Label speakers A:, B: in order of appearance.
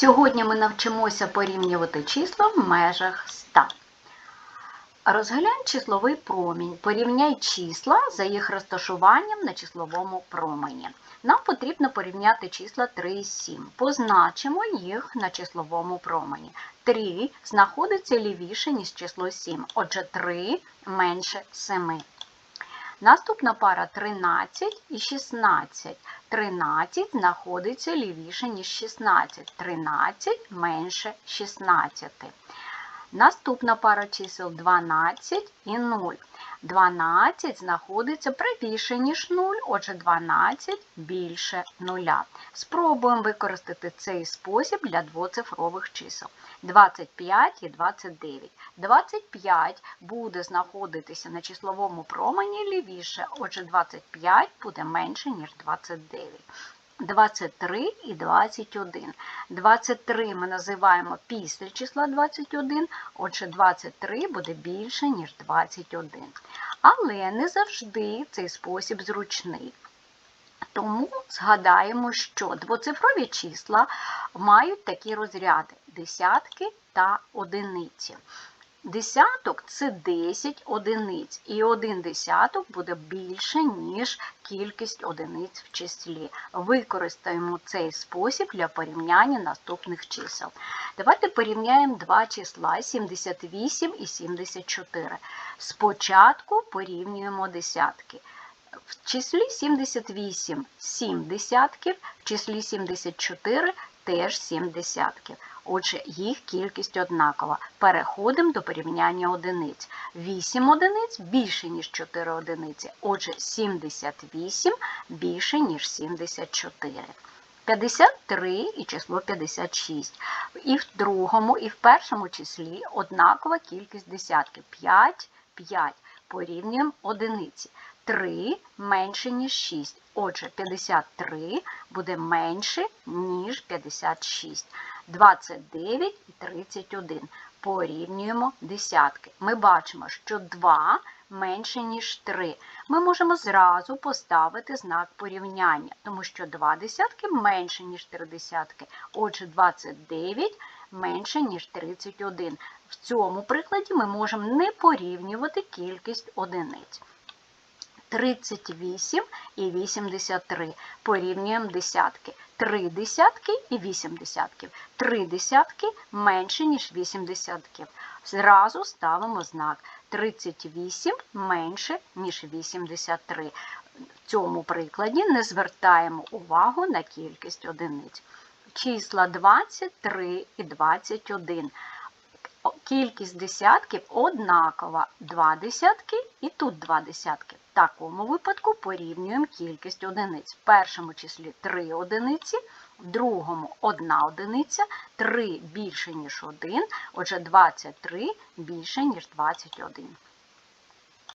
A: Сьогодні ми навчимося порівнювати числа в межах 100. Розглянь числовий промінь. Порівняй числа за їх розташуванням на числовому промені. Нам потрібно порівняти числа 3 і 7. Позначимо їх на числовому промені. 3 знаходиться лівіше, ніж число 7. Отже, 3 менше 7. Наступна пара 13 і 16. 13 знаходиться лівіше, ніж 16. 13 менше 16. Наступна пара чисел 12 і 0. 12 знаходиться правіше, ніж 0, отже 12 більше 0. Спробуємо використати цей спосіб для двоцифрових чисел. 25 і 29. 25 буде знаходитися на числовому промені лівіше, отже 25 буде менше, ніж 29. 23 і 21. 23 ми називаємо після числа 21, отже 23 буде більше, ніж 21. Але не завжди цей спосіб зручний. Тому згадаємо, що двоцифрові числа мають такі розряди десятки та одиниці. Десяток це 10 одиниць, і один десяток буде більше, ніж кількість одиниць в числі. Використаємо цей спосіб для порівняння наступних чисел. Давайте порівняємо два числа 78 і 74. Спочатку порівнюємо десятки. В числі 78 7 десятків, в числі 74 теж 7 десятків. Отже, їх кількість однакова. Переходимо до порівняння одиниць. 8 одиниць більше, ніж 4 одиниці. Отже, 78 більше, ніж 74. 53 і число 56. І в другому, і в першому числі однакова кількість десятків. 5, 5. Порівнюємо одиниці. 3 менше, ніж 6. Отже, 53 буде менше, ніж 56. 29 і 31. Порівнюємо десятки. Ми бачимо, що 2 менше, ніж 3. Ми можемо зразу поставити знак порівняння, тому що 2 десятки менше, ніж 3 десятки. Отже, 29 менше, ніж 31. В цьому прикладі ми можемо не порівнювати кількість одиниць. 38 і 83. Порівнюємо десятки. 3 десятки і 8 десятків. 3 десятки менше, ніж 8 десятків. Зразу ставимо знак 38 менше, ніж 83. В цьому прикладі не звертаємо увагу на кількість одиниць. Числа 23 і 21. Кількість десятків однакова. 2 десятки і тут 2 десятки. В такому випадку порівнюємо кількість одиниць. В першому числі 3 одиниці, в другому 1 одиниця, 3 більше, ніж 1, отже 23 більше, ніж 21.